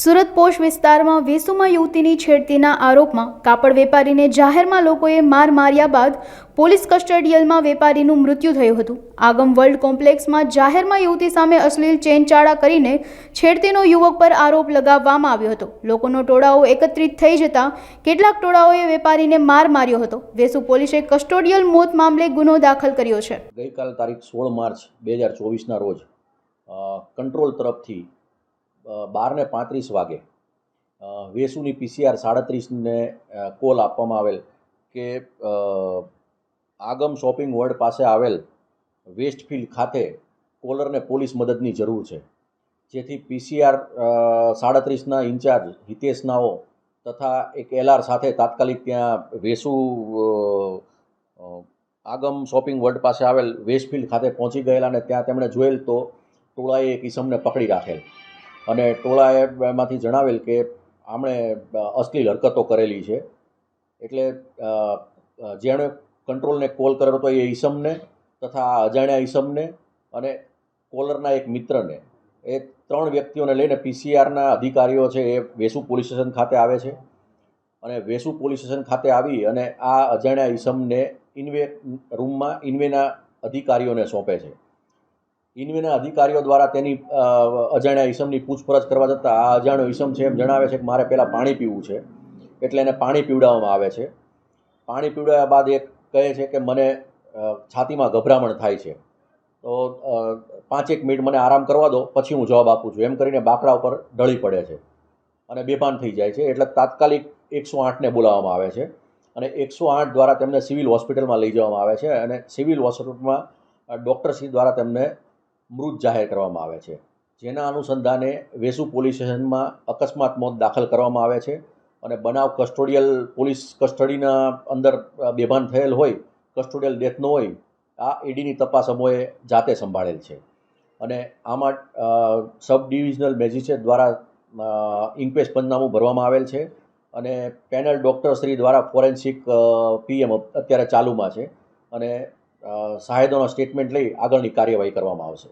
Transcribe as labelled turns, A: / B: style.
A: Surat posh વિસ્તારમાં વેસુમાં યુવતીની છેડતીના આરોપમાં કાપડ વેપારીને જાહેરમાં લોકોએ માર માર્યા બાદ પોલીસ કસ્ટડિયલમાં વેપારીનું મૃત્યુ થયું હતું. આગમ વર્લ્ડ કોમ્પ્લેક્સમાં જાહેરમાં યુવતી સામે અશ્લીલ ચેનચાળા કરીને છેડતીનો યુવક પર આરોપ લગાવવામાં આવ્યો હતો. લોકોનો ટોળાઓ એકત્રિત થઈ જતા કેટલાક ટોળાઓએ વેપારીને માર માર્યો હતો. વેસુ પોલીસે કસ્ટોડિયલ મોત મામલે ગુનો દાખલ કર્યો છે.
B: ગઈકાલ તારીખ સોળ માર્ચ બે હજાર ચોવીસના રોજ કંટ્રોલ તરફથી અ, બાર ને પાંત્રીસ વાગે વેસુની પીસીઆર સાડત્રીસને કોલ આપવામાં આવેલ કે આગમ શોપિંગ વર્લ્ડ પાસે આવેલ વેસ્ટફિલ્ડ ખાતે કોલરને પોલીસ મદદની જરૂર છે. જેથી પીસીઆર સાડત્રીસના ઇન્ચાર્જ હિતેશ તથા એક એલઆર સાથે તાત્કાલિક ત્યાં વેસુ આગમ શોપિંગ વર્લ્ડ પાસે આવેલ વેસ્ટફિલ્ડ ખાતે પહોંચી ગયેલા અને ત્યાં તેમણે જોયેલ તો ટોળાએ એક ઈસમને પકડી રાખેલ. અને ટોળાએ એમાંથી જણાવેલ કે આમણે અશ્લીલ હરકતો કરેલી છે. એટલે જેણે કંટ્રોલને કોલ કરેલો હતો એ ઈસમને તથા આ અજાણ્યા ઈસમને અને કોલરના એક મિત્રને. એ ત્રણ વ્યક્તિઓને લઈને પીસીઆરના અધિકારીઓ છે એ વેસુ પોલીસ સ્ટેશન ખાતે આવે છે. અને વેસુ પોલીસ સ્ટેશન ખાતે આવી અને આ અજાણ્યા ઈસમને ઇન્વે, રૂમમાં ઇન્વેના અધિકારીઓને સોંપે છે. ઇન્વેના અધિકારીઓ દ્વારા તેની અજાણ્યા ઈસમની પૂછપરછ કરવા જતાં આ અજાણ્યો ઈસમ છે એમ જણાવે છે કે મારે પહેલાં પાણી પીવું છે, એટલે એને પાણી પીવડાવવામાં આવે છે. પાણી પીવડાવ્યા બાદ એક કહે છે કે મને છાતીમાં ગભરામણ થાય છે. તો પાંચેક મિનિટ મને આરામ કરવા દો, પછી હું જવાબ આપું છું. એમ કરીને બાકડા ઉપર ઢળી પડે છે અને બેભાન થઈ જાય છે. એટલે તાત્કાલિક એકસો આઠને બોલાવવામાં આવે છે અને એકસો આઠ દ્વારા તેમને સિવિલ હોસ્પિટલમાં લઈ જવામાં આવે છે અને સિવિલ હોસ્પિટલમાં ડૉક્ટરશ્રી દ્વારા તેમને મૃત જાહેર કરવામાં આવે છે. જેના અનુસંધાને વેસુ પોલીસ સ્ટેશનમાં અકસ્માત મોત દાખલ કરવામાં આવે છે અને બનાવ કસ્ટોડિયલ પોલીસ કસ્ટડીના અંદર બેભાન થયેલ હોય, કસ્ટોડિયલ ડેથનો હોય, આ ઈડીની તપાસ અમોએ જાતે સંભાળેલ છે. અને આમાં સબ ડિવિઝનલ મેજિસ્ટ્રેટ દ્વારા ઇન્ક્વેસ્ટ પંચનામું ભરવામાં આવેલ છે અને પેનલ ડૉક્ટર શ્રી દ્વારા ફોરેન્સિક પીએમ અત્યારે ચાલુમાં છે. અને સાહેદોનો સ્ટેટમેન્ટ લઈ આગળની કાર્યવાહી કરવામાં આવશે.